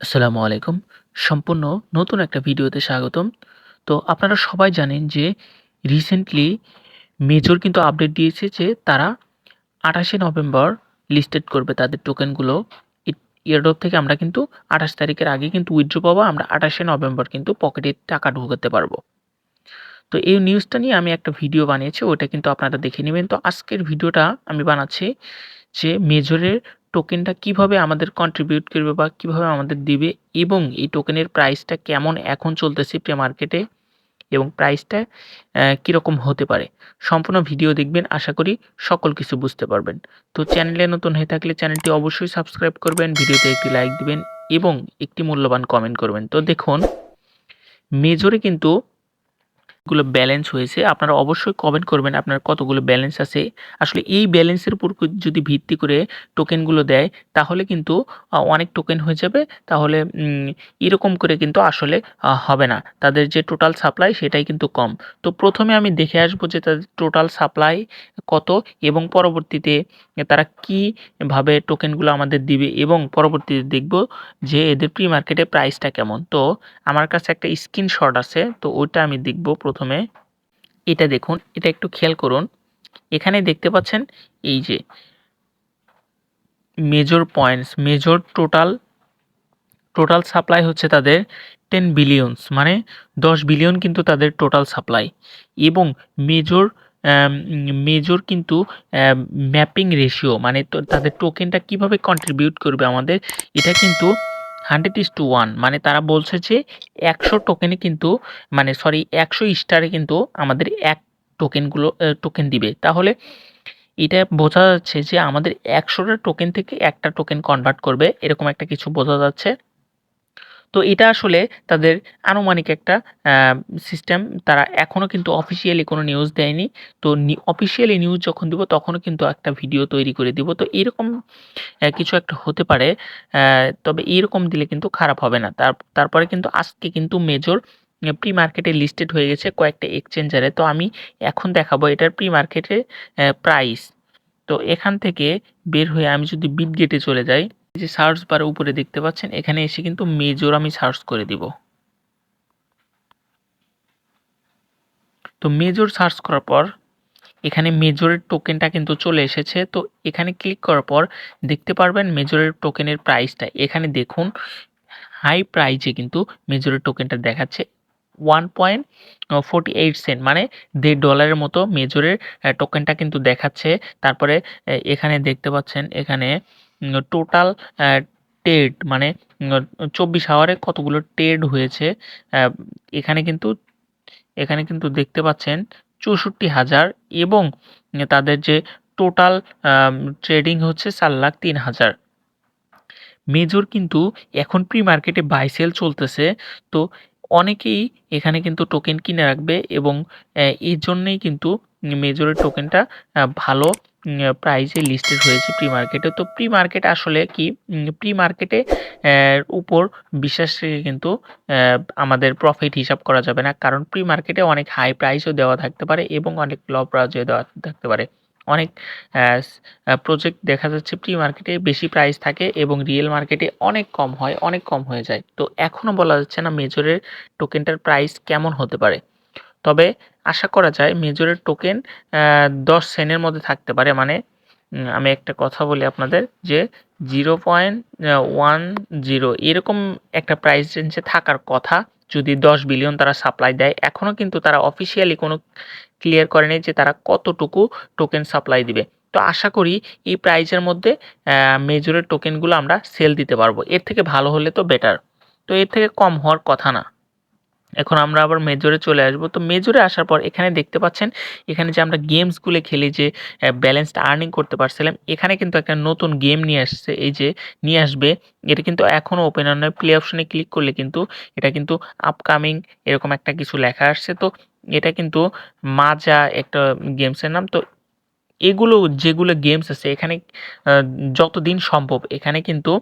আসসালামু আলাইকুম। সম্পূর্ণ নতুন একটা ভিডিওতে স্বাগতম। তো আপনারা সবাই জানেন যে রিসেন্টলি মেজর কিন্তু আপডেট দিয়েছে যে তারা ২৮শে নভেম্বর লিস্টেড করবে তাদের টোকেনগুলো। ই এয়ারড্রপ থেকে আমরা কিন্তু ২৮ তারিখের আগে কিন্তু উইথড্র পাবো। আমরা ২৮শে নভেম্বর কিন্তু পকেটে টাকা ঢোকাতে পারব। তো এই নিউজটা নিয়ে আমি একটা ভিডিও বানিয়েছি। ওটা কিন্তু আপনারা দেখে নেবেন তো আজকের ভিডিওটা আমি বানাচ্ছি যে মেজরের টোকেনটা কীভাবে আমাদের কন্ট্রিবিউট করবে বা কীভাবে আমাদের দিবে এবং এই টোকেনের প্রাইসটা কেমন এখন চলতেছে প্রি মার্কেটে এবং প্রাইসটা কীরকম হতে পারে? সম্পূর্ণ ভিডিও দেখবেন, আশা করি সকল কিছু বুঝতে পারবেন। তো চ্যানেলে নতুন হয়ে থাকলে চ্যানেলটি অবশ্যই সাবস্ক্রাইব করবেন ভিডিওতে একটি লাইক দিবেন এবং একটি মূল্যবান কমেন্ট করবেন। তো দেখুন মেজরে কিন্তু গুলো ব্যালেন্স হয়েছে, আপনারা অবশ্যই কমেন্ট করবেন আপনার কতগুলো ব্যালেন্স আছে। আসলে এই ব্যালেন্সের উপর যদি ভিত্তি করে টোকেনগুলো দেয়, তাহলে কিন্তু অনেক টোকেন হয়ে যাবে। তাহলে এরকম করে কিন্তু আসলে হবে না। তাদের যে টোটাল সাপ্লাই সেটাই কিন্তু কম। তো প্রথমে আমি দেখে আসব যে তাদের টোটাল সাপ্লাই কত এবং পরবর্তীতে তারা কীভাবে টোকেনগুলো আমাদের দিবে এবং পরবর্তীতে দেখব যে এদের প্রি মার্কেটে প্রাইসটা কেমন। তো আমার কাছে একটা স্ক্রিনশট আছে, তো ওইটা আমি দেখব প্রথমে। এটা দেখুন, এটা একটু খেয়াল করুন। এখানে দেখতে পাচ্ছেন এই যে major points major total total supply হচ্ছে তাদের টেন বিলিয়নস মানে দশ বিলিয়ন কিন্তু তাদের টোটাল সাপ্লাই এবং মেজর মেজর কিন্তু ম্যাপিং রেশিও মানে তাদের টোকেনটা কীভাবে কন্ট্রিবিউট করবে আমাদের, এটা কিন্তু হান্ড্রেড ইস টু ওয়ান মানে তারা বলছে যে একশো টোকেনে কিন্তু মানে সরি একশো স্টারে কিন্তু আমাদের এক টোকেনগুলো টোকেন দিবে। তাহলে এটা বোঝা যাচ্ছে যে আমাদের একশোটা টোকেন থেকে একটা টোকেন কনভার্ট করবে, এরকম একটা কিছু বোঝা যাচ্ছে। তো এটা আসলে তাদের আনুমানিক একটা সিস্টেম তারা এখনও কিন্তু অফিসিয়ালি কোনো নিউজ দেয়নি। তো অফিসিয়ালি নিউজ যখন দিব, তখনও কিন্তু একটা ভিডিও তৈরি করে দিব। তো এরকম কিছু একটা হতে পারে তবে এরকম দিলে কিন্তু খারাপ হবে না। তার, তারপরে কিন্তু আজকে কিন্তু মেজর প্রি মার্কেটে লিস্টেড হয়ে গেছে কয়েকটা এক্সচেঞ্জারে তো আমি এখন দেখাবো এটার প্রি মার্কেটে প্রাইস তো এখান থেকে বের হয়ে আমি যদি বিট গেটে চলে যাই যে সার্চ বার উপরে দেখতে পাচ্ছেন, এখানে এসে কিন্তু মেজর আমি সার্চ করে দিব। তো মেজর সার্চ করার পর, এখানে মেজরের টোকেনটা কিন্তু চলে এসেছে। তো এখানে ক্লিক করার পর, দেখতে পারবেন মেজরের টোকেনের প্রাইসটা এখানে দেখুন হাই প্রাইজে কিন্তু মেজরের টোকেনটা দেখাচ্ছে। One point forty eight cent মানে দেড় ডলারের মতো মেজরের টোকেনটা কিন্তু দেখাচ্ছে। তারপরে এখানে দেখতে পাচ্ছেন, এখানে টোটাল টেড মানে চব্বিশ আওয়ারে কতগুলো টেড হয়েছে এখানে কিন্তু এখানে কিন্তু দেখতে পাচ্ছেন চৌষট্টি হাজার এবং তাদের যে টোটাল ট্রেডিং হচ্ছে চার লাখ তিন হাজার। মেজর কিন্তু এখন প্রি মার্কেটে বাই সেল চলতেছে, তো অনেকেই এখানে কিন্তু টোকেন কিনে রাখবে এবং এই জন্যেই কিন্তু মেজরের টোকেনটা ভালো প্রাইসে লিস্টেড হয়েছে প্রি মার্কেটে তো প্রি মার্কেট আসলে কি? প্রি মার্কেটে উপর বিশ্বাস রেখে কিন্তু আমাদের প্রফিট হিসাব করা যাবে না। কারণ প্রি মার্কেটে অনেক হাই প্রাইসও দেওয়া থাকতে পারে এবং অনেক লো প্রাইসও দেওয়া থাকতে পারে। অনেক প্রজেক্ট দেখা যাচ্ছে প্রি মার্কেটে বেশি প্রাইস থাকে এবং রিয়েল মার্কেটে অনেক কম হয়, অনেক কম হয়ে যায়। তো এখনও বলা যাচ্ছে না মেজরের টোকেনটার প্রাইস কেমন হতে পারে। তবে আশা করা যায় মেজরের টোকেন দশ সেনের মধ্যে থাকতে পারে। মানে আমি একটা কথা বলি আপনাদের যে জিরো পয়েন্ট ওয়ান জিরো এরকম একটা প্রাইস রেঞ্জে থাকার কথা যদি দশ বিলিয়ন তারা সাপ্লাই দেয় এখনও কিন্তু তারা অফিসিয়ালি কোনো ক্লিয়ার করেনি যে তারা কতটুকু টোকেন সাপ্লাই দিবে। তো আশা করি এই প্রাইজের মধ্যে মেজরের টোকেনগুলো আমরা সেল দিতে পারব। এর থেকে ভালো হলে তো বেটার তো এর থেকে কম হওয়ার কথা না। এখন আমরা আবার মেজরে চলে আসব। তো মেজরে আসার পর এখানে দেখতে পাচ্ছেন, এখানে যে আমরা গেমসগুলো খেলি যে ব্যালেন্সড আর্নিং করতে পারছিলাম, এখানে কিন্তু একটা নতুন গেম নিয়ে আসছে, এই যে নিয়ে আসবে। এটা কিন্তু এখনও ওপেন নয় প্লে অপশনে ক্লিক করলে কিন্তু এটা কিন্তু আপকামিং এরকম একটা কিছু লেখা আসছে। তো এটা কিন্তু মাজা একটা গেমসের নাম। তো এগুলো যেগুলো গেমস আছে, এখানে যতদিন সম্ভব এখানে কিন্তু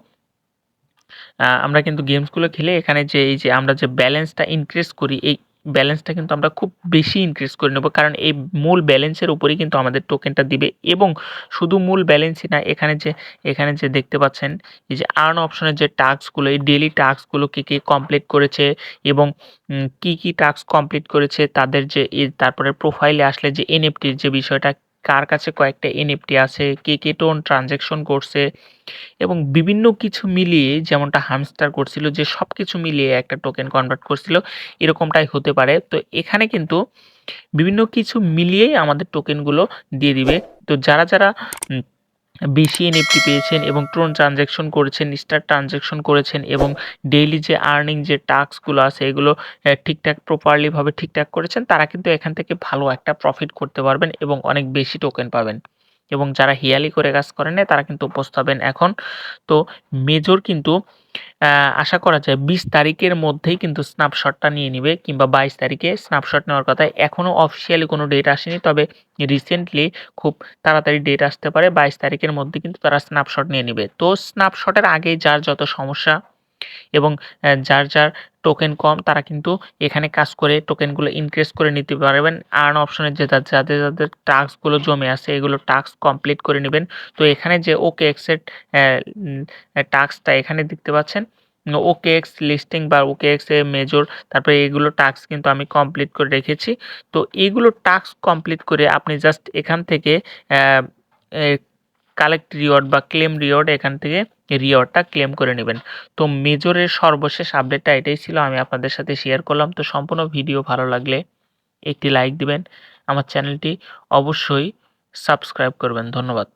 আমরা কিন্তু গেমসগুলো খেলে এখানে যে, এই যে আমরা যে ব্যালেন্সটা ইনক্রিজ করি, এই ব্যালেন্সটা কিন্তু আমরা খুব বেশি ইনক্রিজ করে নেব। কারণ এই মূল ব্যালেন্সের উপরেই কিন্তু আমাদের টোকেনটা দিবে এবং শুধু মূল ব্যালেন্সই না, এখানে যে এখানে যে দেখতে পাচ্ছেন, এই যে আর্ন অপশনের যে টাস্কগুলো এই ডেলি টাস্কগুলো কী কী কমপ্লিট করেছে এবং কি কি টাস্ক কমপ্লিট করেছে, তাদের যে তারপরে প্রোফাইলে আসলে যে এনএফটির যে বিষয়টা কার কাছে কয়েকটা এনএফটি আছে, কে কে টোন ট্রানজ্যাকশন করছে এবং বিভিন্ন কিছু মিলিয়ে যেমনটা হামস্টার করছিল যে সব কিছু মিলিয়ে একটা টোকেন কনভার্ট করছিল, এরকমটাই হতে পারে। তো এখানে কিন্তু বিভিন্ন কিছু মিলিয়েই আমাদের টোকেনগুলো দিয়ে দিবে। তো যারা যারা বেশি এনএফটি পেয়েছেন এবং ট্রোন ট্রানজ্যাকশন করেছেন স্টার ট্রানজ্যাকশন করেছেন এবং ডেইলি যে আর্নিং যে টাস্কগুলো আছে, এগুলো ঠিকঠাক প্রপারলিভাবে ঠিকঠাক করেছেন, তারা কিন্তু এখান থেকে ভালো একটা প্রফিট করতে পারবেন এবং অনেক বেশি টোকেন পাবেন। এবং যারা হিয়ালি করে কাজ করেন না তারা কিন্তু উপস্থাবেন এখন। তো মেজর কিন্তু আশা করা যায় বিশ তারিখের মধ্যেই কিন্তু স্ন্যাপশটটা নিয়ে নিবে কিংবা বাইশ তারিখে স্ন্যাপশট নেওয়ার কথা। এখনও অফিসিয়ালি কোনো ডেট আসেনি, তবে রিসেন্টলি খুব তাড়াতাড়ি ডেট আসতে পারে। বাইশ তারিখের মধ্যে কিন্তু তারা স্ন্যাপশট নিয়ে নিবে। তো স্ন্যাপশটের আগেই যার যত সমস্যা এবং যার যার টোকেন কম, তারা কিন্তু এখানে কাজ করে টোকেনগুলো ইনক্রিজ করে নিতে পারবেন। আর্ন অপশনের যে যাদের যাদের টাস্কগুলো জমে আছে, এগুলো টাস্ক কমপ্লিট করে নেবেন। তো এখানে যে ওকে এক্সের টাস্কটা এখানে দেখতে পাচ্ছেন ওকে এক্স লিস্টিং বা ওকে এক্স এ মেজর তারপরে এগুলো টাস্ক কিন্তু আমি কমপ্লিট করে রেখেছি। তো এইগুলো টাস্ক কমপ্লিট করে আপনি জাস্ট এখান থেকে কালেক্ট রিওয়ার্ড বা ক্লেম রিওয়ার্ড এখান থেকে রিওয়ার্ডটা ক্লেম করে নেবেন। তো মেজরের সর্বশেষ আপডেটটা এটাই ছিল, আমি আপনাদের সাথে শেয়ার করলাম। তো সম্পূর্ণ ভিডিও ভালো লাগলে একটি লাইক দিবেন। আমার চ্যানেলটি অবশ্যই সাবস্ক্রাইব করবেন। ধন্যবাদ।